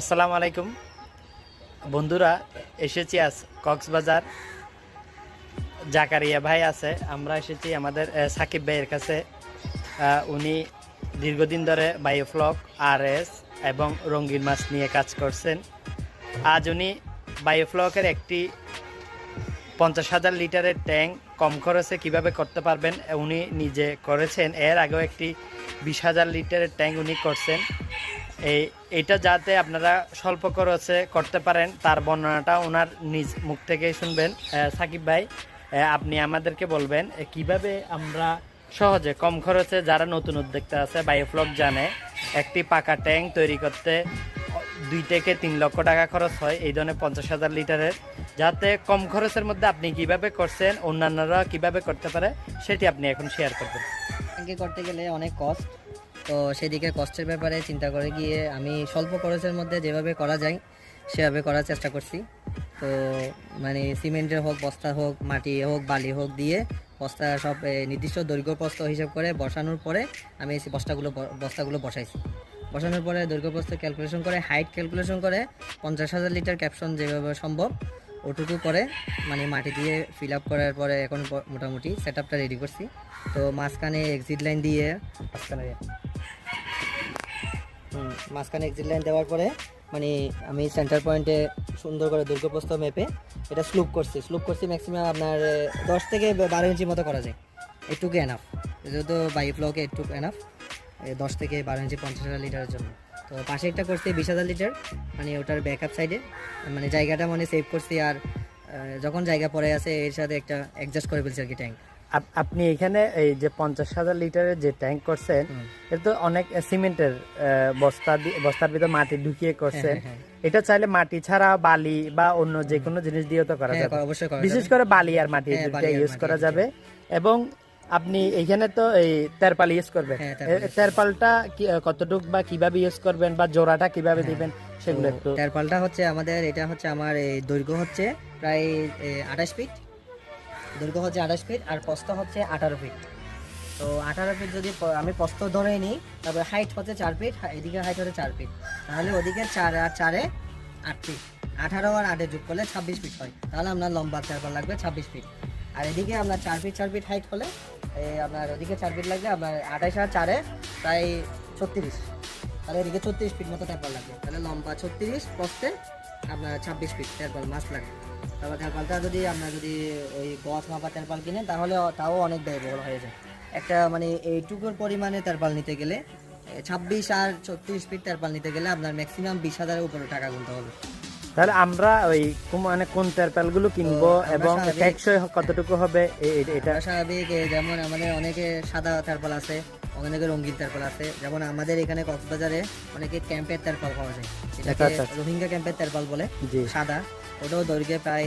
আসসালামু আলাইকুম। বন্ধুরা, এসেছি আজ কক্সবাজার। জাকারিয়া ভাই আছে, আমরা এসেছি আমাদের সাকিব ভাইয়ের কাছে। উনি দীর্ঘদিন ধরে বায়োফ্লক আর এস এবং রঙিন মাছ নিয়ে কাজ করছেন। আজ উনি বায়োফ্লকের একটি পঞ্চাশ হাজার লিটারের ট্যাঙ্ক কম খরচে কীভাবে করতে পারবেন উনি নিজে করেছেন। এর আগেও একটি বিশ হাজার লিটারের ট্যাঙ্ক উনি করছেন। এই, এটা যাতে আপনারা স্বল্প খরচে করতে পারেন, তার বর্ণনাটা ওনার নিজ মুখ থেকেই শুনবেন। সাকিব ভাই আপনি আমাদেরকে বলবেন কীভাবে আমরা সহজে, কম খরচে যারা নতুন উদ্যোক্তা আছে বায়োফ্লক জানে, একটি পাকা ট্যাঙ্ক তৈরি করতে দুই থেকে তিন লক্ষ টাকা খরচ হয়, এই ধরনের পঞ্চাশ হাজার লিটারের। যাতে কম খরচের মধ্যে আপনি কীভাবে করছেন, অন্যান্যরা কীভাবে করতে পারে, সেটি আপনি এখন শেয়ার করবেন। করতে গেলে অনেক কস্ট তো সেদিকে কষ্টের ব্যাপারে চিন্তা করে গিয়ে আমি স্বল্প খরচের মধ্যে যেভাবে করা যায়, সেভাবে করার চেষ্টা করছি। তো মানে সিমেন্টের হোক, বস্তা হোক, মাটি হোক, বালি হোক দিয়ে বস্তা সব নির্দিষ্ট দৈর্ঘ্য প্রস্থ হিসাব করে বসানোর পরে আমি এই বস্তাগুলো বস্তাগুলো বসাইছি। বসানোর পরে দৈর্ঘ্য প্রস্থ ক্যালকুলেশন করে হাইট ক্যালকুলেশন করে পঞ্চাশ হাজার লিটার ক্যাপশন যেভাবে সম্ভব ওটুকু করে মানে মাটি দিয়ে ফিল আপ করার পরে এখন মোটামুটি সেট রেডি করছি। তো মাঝখানে এক্সিট লাইন দিয়ে, মাঝখানে মাঝখানে এক্সিট লাইন দেওয়ার পরে মানে আমি সেন্টার পয়েন্টে সুন্দর করে দৈর্ঘ্যপ্রস্থ মেপে এটা স্লুপ করছি। স্লুপ করছি ম্যাক্সিমাম আপনার দশ থেকে বারো ইঞ্চি মতো করা যায়। এটুকু এনাফ যেহেতু বাই ফ্লকে এটুকু এনাফ দশ থেকে বারো ইঞ্চি পঞ্চাশ হাজার লিটারের জন্য। তো পাশে একটা করছি বিশ হাজার লিটার মানে ওটার ব্যাকআপ সাইডে মানে জায়গাটা মানে সেভ করছি আর যখন জায়গা পড়ে আছে, এর সাথে একটা অ্যাডজাস্ট করে ফেলছি আর কি ট্যাঙ্ক আপ- আপনি এখানে এই যে পঞ্চাশ হাজার লিটারের যে ট্যাঙ্ক করছেন এটা তো অনেক সিমেন্টের বস্তা বস্তার ভিতরে মাটি ঢুকিয়ে করছেন। হ্যাঁ, এটা চাইলে মাটি ছাড়া বালি বা অন্য যে কোনো জিনিস দিয়েও তো করা হ্যাঁ যাবে। বিশেষ করে বালি আর মাটি হ্যাঁ, ইউজ করা যাবে। এবং আপনি এখানে তো এই তেরপাল ইউজ করবেন। হ্যাঁ, তেরপালটা কতটুক বা কীভাবে ইউজ করবেন বা জোড়াটা কীভাবে দিবেন সেগুলো হ্যাঁ। একটু তেরপালটা হচ্ছে আমাদের এটা হচ্ছে আমার এই দৈর্ঘ্য হচ্ছে প্রায় আঠাশ ফিট। দৈর্ঘ্য হচ্ছে আঠাশ ফিট আর প্রস্থ হচ্ছে আঠারো ফিট তো আঠারো ফিট যদি আমি প্রস্থ ধরে নিই, তারপরে হাইট হচ্ছে চার ফিট এদিকে হাইট হচ্ছে চার ফিট তাহলে ওদিকে চার আর চারে আট ফিট আঠারো আর আটে যোগ করলে ছাব্বিশ ফিট হয়। তাহলে আপনার লম্বা তেরপাল লাগবে ছাব্বিশ ফিট আর এদিকে আপনার চার ফিট চার ফিট হাইট হলে আপনার ওদিকে চার ফিট লাগবে আপনার আঠাশ আর চারে প্রায় ছত্রিশ। তাহলে এদিকে ছত্রিশ ফিট মতো তেরপাল লাগবে। তাহলে লম্বা ছত্রিশ প্রস্থে আপনার ছাব্বিশ ফিট তেরপাল মাছ লাগবে। তারপর তেরপালটা যদি আপনার যদি ওই গছ মাপা তেরপাল কিনেন তাহলে তাও অনেক ব্যয়বহুল হয়ে যায়। একটা মানে এইটুকুর পরিমাণে তেরপাল নিতে গেলে ছাব্বিশ আর ছত্রিশ ফিট তেরপাল নিতে গেলে আপনার ম্যাক্সিমাম বিশ হাজারের উপরে টাকা গুনতে হবে। তাহলে আমরা ওই মানে কোন তেরপালগুলো কিনবো এবং টেকসই কতটুকু হবে এটা স্বাভাবিক যেমন আমাদের অনেকে সাদা তেরপাল আছে অনেকে রঙিন তেরপাল আছে যেমন আমাদের এখানে কক্সবাজারে অনেকে ক্যাম্পের তেরপাল পাওয়া যায়। এটাকে আচ্ছা, আচ্ছা। রোহিঙ্গা ক্যাম্পের তেরপাল বলে সাদা। ওটাও দৈর্ঘ্যে প্রায়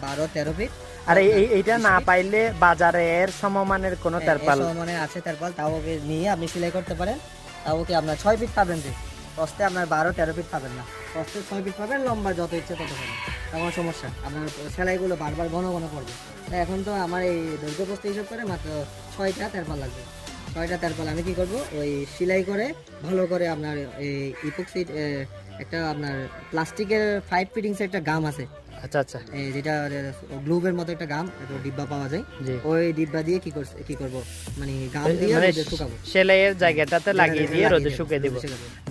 বারো তেরো ফিট আর এই- এই- এইটা না পাইলে বাজারে এর সমমানের কোনো তেরপাল। মানে আছে তেরপাল তাও ওকে নিয়ে আপনি সেলাই করতে পারেন। তাও ওকে আপনার ছয় ফিট পাবেন যে। প্রস্তে আপনার বারো তেরো ফিট পাবেন না। প্রস্তে ছয় ফিট পাবেন লম্বা যত ইচ্ছে তত পাবেন। তেমন সমস্যা আপনার সেলাইগুলো বারবার ঘন ঘন করবে। তাই এখন তো আমার এই দৈর্ঘ্য প্রস্তে হিসাব করে মাত্র ছয়টা তেরপাল লাগবে। ছয়টা তেরপাল আমি কি করব? ওই সেলাই করে ভালো করে আপনার এই ইপক্সি একটা আপনার প্লাস্টিকের ফাইভ ফিটিংসের একটা গাম আছে। আচ্ছা আচ্ছা। এই যেটা গ্লুবের মতো একটা গাম একটা ডিব্বা পাওয়া যায়। ওই ডিব্বা দিয়ে কি করছে কি করব? মানে গাম দিয়ে মানে রোদে শুকাবো। সেলাইয়ের জায়গাটাতে লাগিয়ে দিয়ে রোদে শুকিয়ে দিব।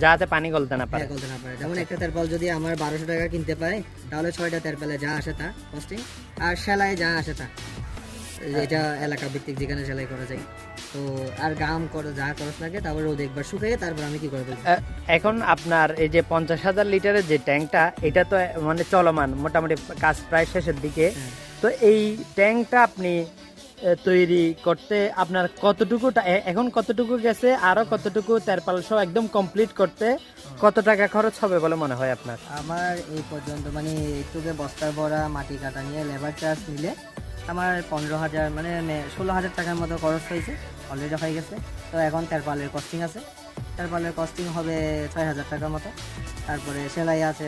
যাতে পানি গলতে না পারে। হ্যাঁ, গলতে না পারে। যেমন একটা তেরপাল যদি আমার বারোশো টাকা কিনতে পাই তাহলে ছয়টা তেরপালে যা আসে তা কস্টিং আর সেলাই যা আসে তা। এটা এলাকা ভিত্তিক যেখানে সেলাই করা যায়। তো আর গাম করে যা খরচ লাগে তারপর রোদে একবার শুকিয়ে তারপর আমি কি করে দেবো এখন আপনার এই যে পঞ্চাশ হাজার লিটারের যে ট্যাঙ্কটা এটা তো মানে চলমান মোটামুটি কাজ প্রায় শেষের দিকে। হ্যাঁ। তো এই ট্যাঙ্কটা আপনি তৈরি করতে আপনার কতটুকু এখন কতটুকু গেছে আরও কতটুকু তেরপাল সহ একদম কমপ্লিট করতে কত টাকা খরচ হবে বলে মনে হয় আপনার? আমার এই পর্যন্ত মানে একটুকে বস্তার ভরা মাটি কাটা নিয়ে লেবার চার্জ নিলে আমার পনেরো হাজার মানে ষোলো হাজার টাকার মতো খরচ হয়েছে। অলরেডি হয়ে গেছে। তো এখন তেরপালের কস্টিং আছে। টারপালের কস্টিং হবে ছয় হাজার টাকার মতো। তারপরে সেলাই আছে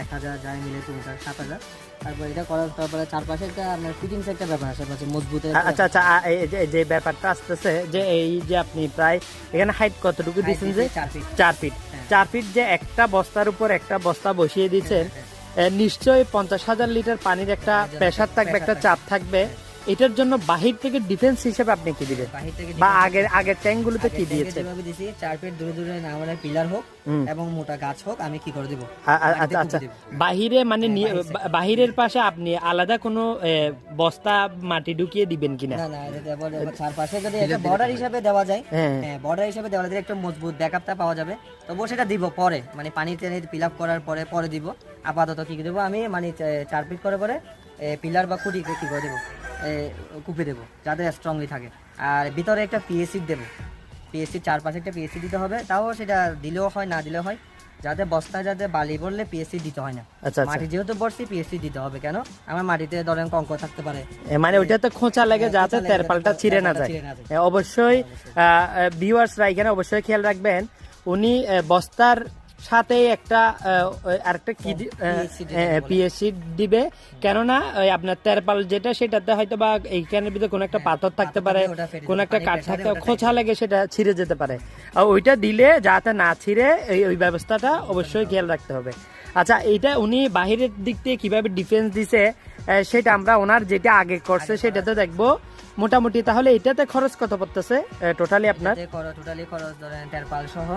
এক হাজার যাই মিলে টোটাল সাত হাজার। তারপরে এটা করার তারপরে চারপাশে একটা আপনার ফিটিংস একটা ব্যাপার আছে পাশে মজবুতের একটা আচ্ছা আচ্ছা এই যে- ব্যাপারটা আসতেছে যে এই যে আপনি প্রায় এখানে হাইট কতটুকু দিচ্ছেন যে? চার ফিট চার ফিট হ্যাঁ। চার ফিট যে একটা বস্তার উপর একটা বস্তা বসিয়ে দিচ্ছেন নিশ্চয়ই পঞ্চাশ হাজার লিটার পানির একটা হাজার প্রেশার থাকবে একটা চাপ থাকবে। এটার জন্য বাহির থেকে ডিফেন্স হিসেবে আপনি কি দিবেন? বাহির থেকে বা আগের আগের ট্যাঙ্কগুলোতে কি যেভাবে দিছি চার ফিট দূরে দূরে না মানে পিলার হোক এবং মোটা গাছ হোক আমি কি করে দিব? আচ্ছা আচ্ছা। বাহিরে মানে বা- বাহিরের পাশে আপনি আলাদা কোনো বস্তা মাটি ঢুকিয়ে দিবেন কিনা? না না চারপাশে যদি একটা বর্ডার হিসাবে দেওয়া যায় হ্যাঁ। হ্যাঁ বর্ডার হিসাবে দেওয়া যায় একটা মজবুত ব্যাকআপটা পাওয়া যাবে। তবুও সেটা দিব পরে মানে পানিতে ফিল আপ করার পরে পরে দিব। আপাতত কি দেবো আমি মানে চার ফিট করে পরে পিলার বা খুঁটি কি করে দেবো? কুপে দেবো যাতে স্ট্রংলি থাকে। আর ভিতরে একটা পিএসসি দেবো। পিএসসি চারপাশে একটা পিএসসি দিতে হবে তাও সেটা দিলেও হয় না দিলেও হয়। যাতে বস্তায় যাতে বালি পড়লে পিএসসি দিতে হয় না। আচ্ছা আচ্ছা। মাটি যেহেতু পড়ছি পিএসসি দিতে হবে কেন? আমার মাটিতে ধরেন কঙ্ক থাকতে পারে। মানে ওইটাতে খোঁচা লেগে হ্যাঁ, যাতে খোঁচা লেগে তেরপালটা যাতে ছিঁড়ে না তেরপালটা যায়। ছিঁড়ে না যায়। অবশ্যই ভিউয়ার্সরা এখানে অবশ্যই খেয়াল রাখবেন উনি বস্তার সাথে একটা আরেকটা কি পিএসসি দিবে কেননা আপনার তেরপাল যেটা সেটাতে হয়তো বা এইখানের ভিতরে কোনো একটা পাথর থাকতে পারে কোন একটা কাঠ থাকতে খোঁচা লেগে সেটা ছিঁড়ে যেতে পারে। আর ওইটা দিলে যাতে না ছিঁড়ে এই ওই ব্যবস্থাটা অবশ্যই খেয়াল রাখতে হবে। আচ্ছা এইটা উনি বাহিরের দিক থেকে কীভাবে ডিফেন্স দিছে সেটা আমরা ওনার যেটা আগে করছে সেটাতে দেখব। মোটামুটি তাহলে এটাতে খরচ কত পড়তেছে? টোটালি আপনার? টোটালি খরচ ধরেন তেরপাল সহ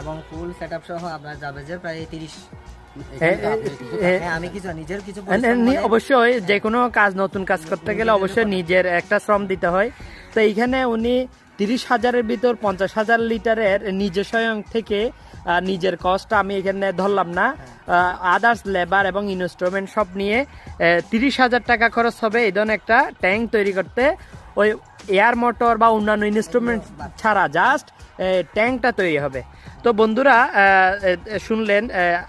এবং ফুল সেটআপ সহ আপনার যাবে যে প্রায় তিরিশ এ, হ্যাঁ অবশ্যই যে কোনো কাজ নতুন কাজ করতে গেলে অবশ্যই নিজের একটা শ্রম দিতে হয়। তো এইখানে উনি তিরিশ হাজারের ভিতর পঞ্চাশ হাজার লিটারের নিজের স্বয়ং থেকে নিজের কষ্ট আমি এখানে ধরলাম না। আদার্স লেবার এবং ইনস্ট্রুমেন্ট সব নিয়ে তিরিশ হাজার টাকা খরচ হবে। এই ধরনের একটা ট্যাঙ্ক তৈরি করতে। ওই এয়ার মোটর বা অন্যান্য ইনস্ট্রুমেন্ট ছাড়া জাস্ট ট্যাঙ্কটা তৈরি হবে। তো বন্ধুরা শুনলেন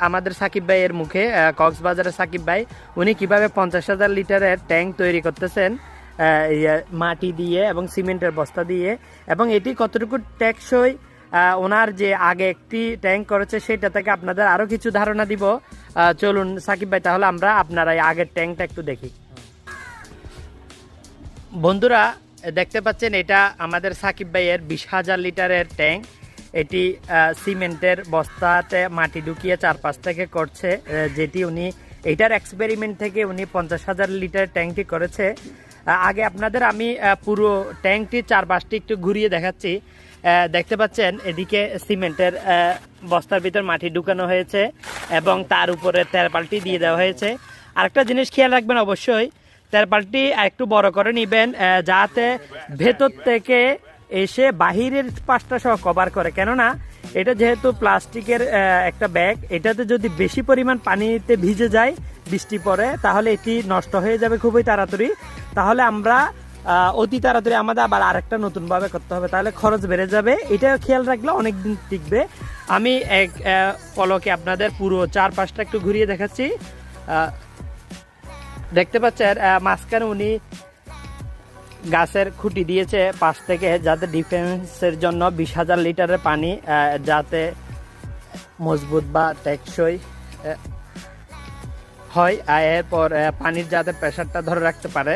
আমাদের সাকিব ভাইয়ের মুখে কক্সবাজারের সাকিব ভাই, উনি কীভাবে পঞ্চাশ হাজার লিটারের ট্যাঙ্ক তৈরি করতেছেন মাটি দিয়ে এবং সিমেন্টের বস্তা দিয়ে। এবং এটি কতটুকু টেকসই ওনার যে আগে একটি ট্যাঙ্ক করেছে, সেটা থেকে আপনাদের আরও কিছু ধারণা দিব। চলুন সাকিব ভাই, তাহলে আমরা আপনারা এই আগের ট্যাঙ্কটা একটু দেখি। বন্ধুরা, দেখতে পাচ্ছেন, এটা আমাদের সাকিব ভাইয়ের বিশ হাজার লিটারের ট্যাঙ্ক। এটি সিমেন্টের বস্তাতে মাটি ঢুকিয়ে চারপাশ থেকে করছে যেটি উনি, এটার এক্সপেরিমেন্ট থেকে উনি পঞ্চাশ হাজার লিটার ট্যাঙ্কটি করেছে। আগে আপনাদের আমি পুরো ট্যাঙ্কটি চারপাশটি একটু ঘুরিয়ে দেখাচ্ছি। দেখতে পাচ্ছেন, এদিকে সিমেন্টের বস্তার ভিতর মাটি ঢুকানো হয়েছে এবং তার উপরে তেরপালটি দিয়ে দেওয়া হয়েছে। আরেকটা জিনিস খেয়াল রাখবেন অবশ্যই তেরপালটি একটু বড় করে নিবেন যাতে ভেতর থেকে এসে বাহিরের পাশটা সহ কভার করে। কেননা, এটা যেহেতু প্লাস্টিকের একটা ব্যাগ, এটাতে যদি বেশি পরিমাণ পানিতে ভিজে যায়, বৃষ্টি পড়ে, তাহলে এটি নষ্ট হয়ে যাবে খুবই তাড়াতাড়ি। তাহলে আমরা অতি তাড়াতাড়ি আমাদের আবার আরেকটা নতুন ভাবে করতে হবে। তাহলে খরচ বেড়ে যাবে। এটা খেয়াল রাখলে অনেক দিন টিকবে। আমি এক পলকে আপনাদের পুরো চার পাঁচটা একটু ঘুরিয়ে দেখাচ্ছি। দেখতে পাচ্ছেন মাঝখানে উনি গাছের খুঁটি দিয়েছে পাশ থেকে, যাতে ডিফেন্সের জন্য বিশ হাজার লিটারের পানি যাতে মজবুত বা টেকসই হয়। এরপর পানির যাতে প্রেশারটা ধরে রাখতে পারে।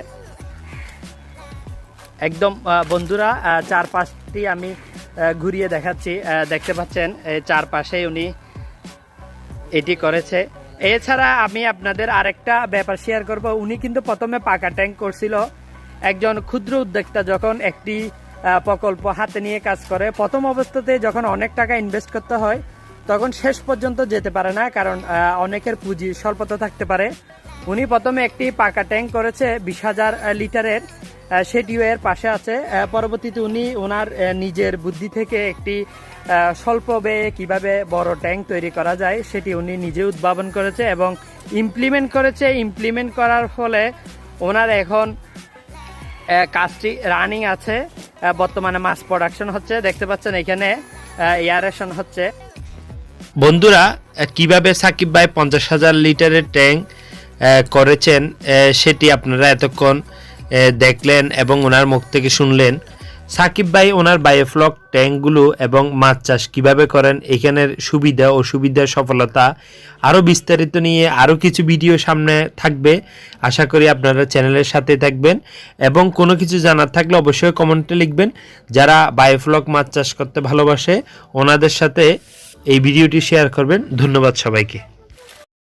একদম বন্ধুরা আহ, চার পাঁচটি আমি ঘুরিয়ে দেখাচ্ছি। দেখতে পাচ্ছেন চারপাশে উনি এটি করেছে। এছাড়া আমি আপনাদের আরেকটা ব্যাপার শেয়ার করব। উনি কিন্তু প্রথমে পাকা ট্যাঙ্ক করছিল। একজন ক্ষুদ্র উদ্যোক্তা যখন একটি প্রকল্প হাতে নিয়ে কাজ করে প্রথম অবস্থাতে যখন অনেক টাকা ইনভেস্ট করতে হয় তখন শেষ পর্যন্ত যেতে পারে না কারণ অনেকের পুঁজি স্বল্পতা থাকতে পারে। উনি প্রথমে একটি পাকা ট্যাঙ্ক করেছে বিশ হাজার লিটারের। সেটিও এর পাশে আছে। পরবর্তীতে উনি ওনার নিজের বুদ্ধি থেকে একটি স্বল্প ব্যয়ে কীভাবে বড় ট্যাঙ্ক তৈরি করা যায়, সেটি উনি নিজে উদ্ভাবন করেছে এবং ইমপ্লিমেন্ট করেছে। ইমপ্লিমেন্ট করার ফলে ওনার এখন কাজটি রানিং আছে। বর্তমানে মাস প্রোডাকশন হচ্ছে। দেখতে পাচ্ছেন এখানে এয়ারেশন হচ্ছে। বন্ধুরা কীভাবে সাকিব ভাই পঞ্চাশ হাজার লিটারের ট্যাঙ্ক করেছেন সেটি আপনারা এতক্ষণ দেখলেন এবং ওনার মুখ থেকে শুনলেন, সাকিব ভাই, ওনার বায়োফ্লক, ট্যাঙ্কগুলো এবং মাছ চাষ কীভাবে করেন, এখানের সুবিধা ও সুবিধার সফলতা আরও বিস্তারিত নিয়ে আরও কিছু ভিডিও সামনে থাকবে। আশা করি আপনারা চ্যানেলের সাথে থাকবেন এবং কোনো কিছু জানার থাকলে অবশ্যই কমেন্টে লিখবেন। যারা বায়োফ্লক মাছ চাষ করতে ভালোবাসে, ওনাদের সাথে এই ভিডিওটি শেয়ার করবেন। ধন্যবাদ সবাইকে।